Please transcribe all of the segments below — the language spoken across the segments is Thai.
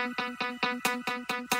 Thank you.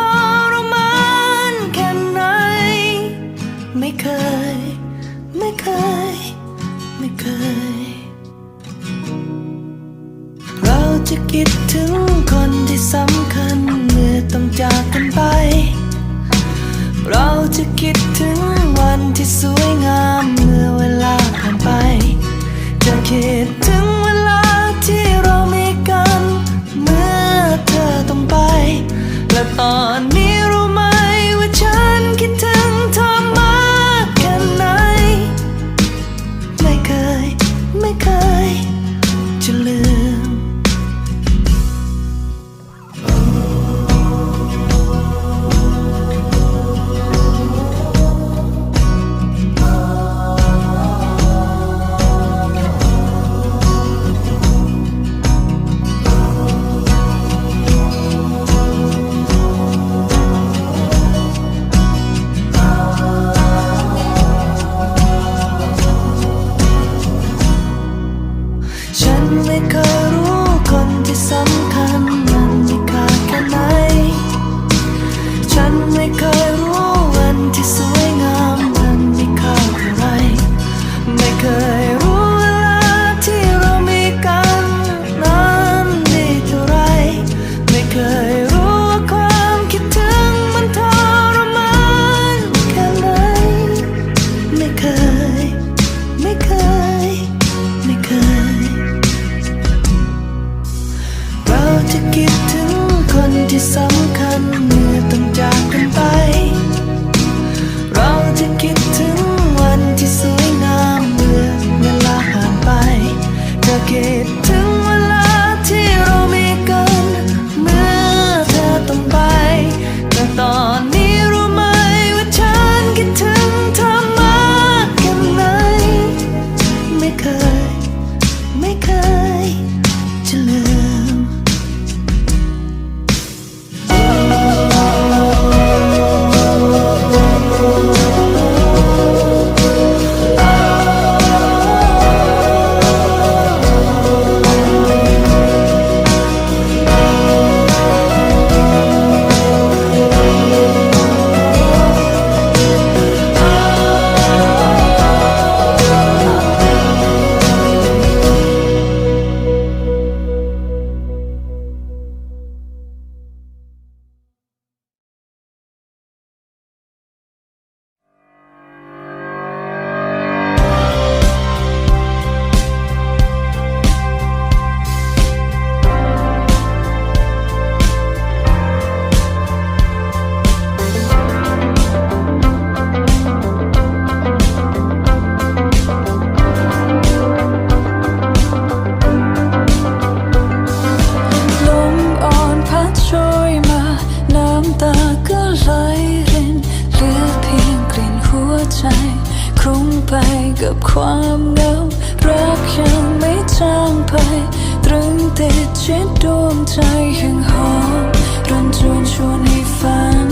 ตอนนี้ กับความเหงารักยังไม่จางไป ตรึงติดชิดดวงใจยังหอมรันจวนชวนให้ฝัน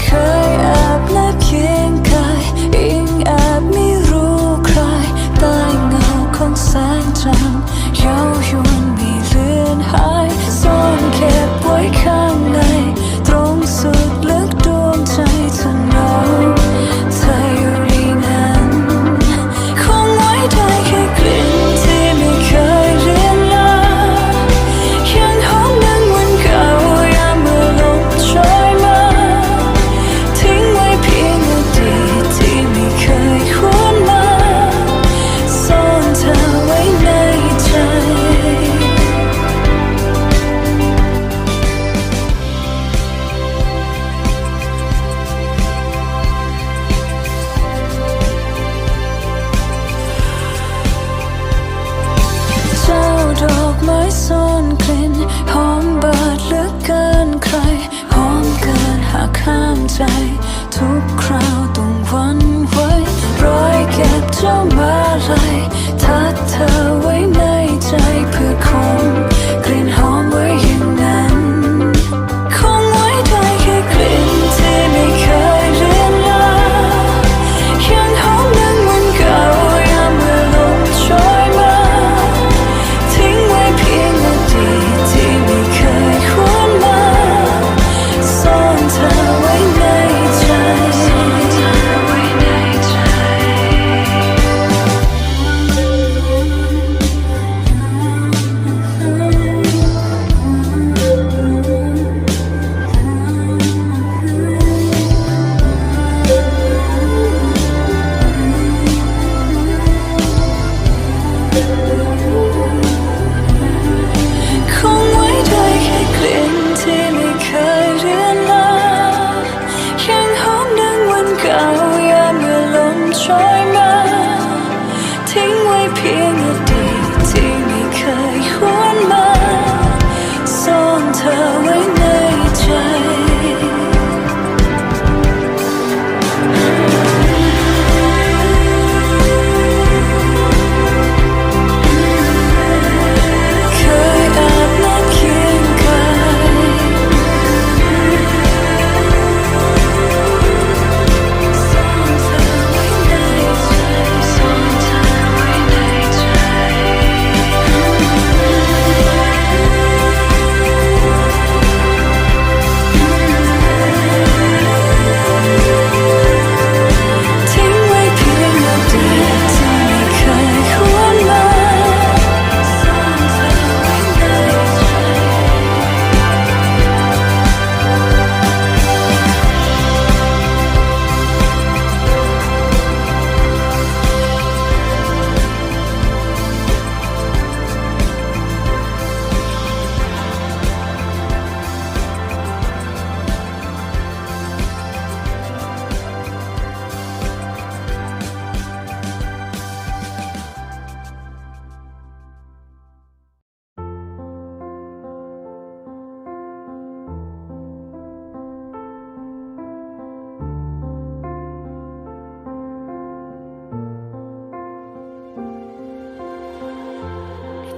เคยอาบและคิด tattoo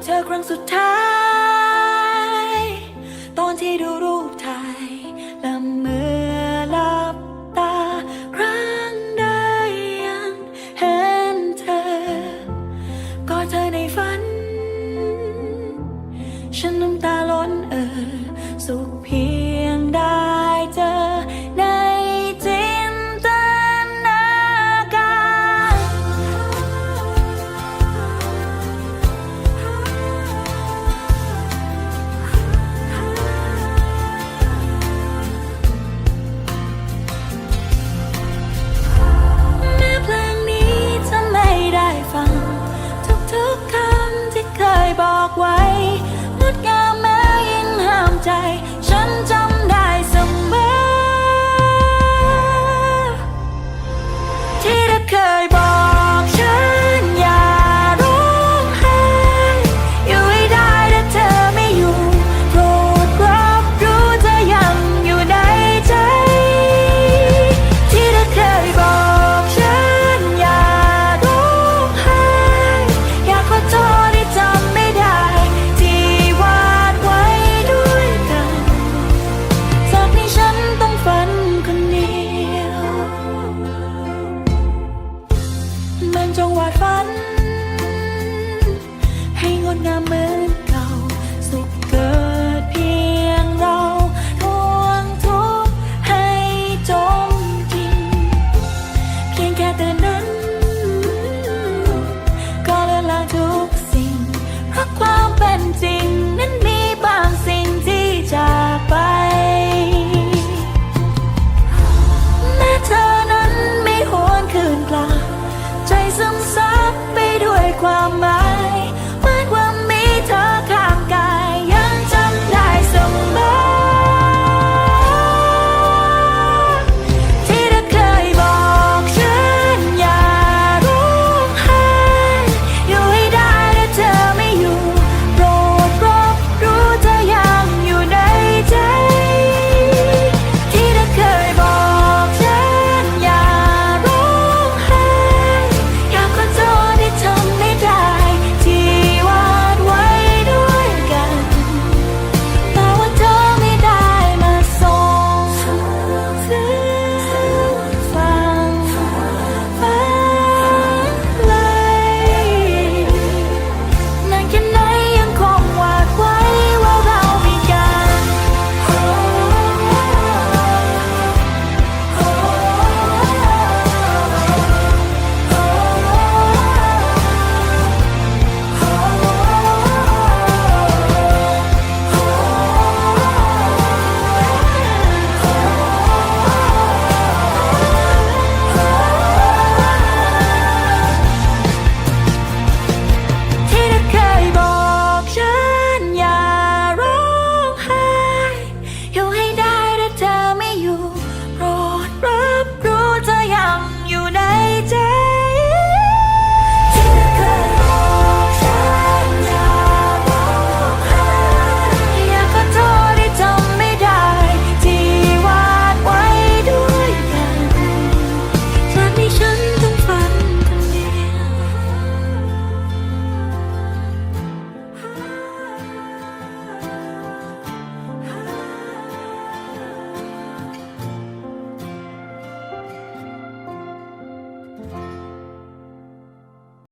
เธอครั้งสุดท้าย ตอนที่ดูรูปถ่ายละเมือลับตาครั้งใดยังเห็นเธอ ก็เธอในฝัน ฉันน้ำตาล้นเออสุขเพียง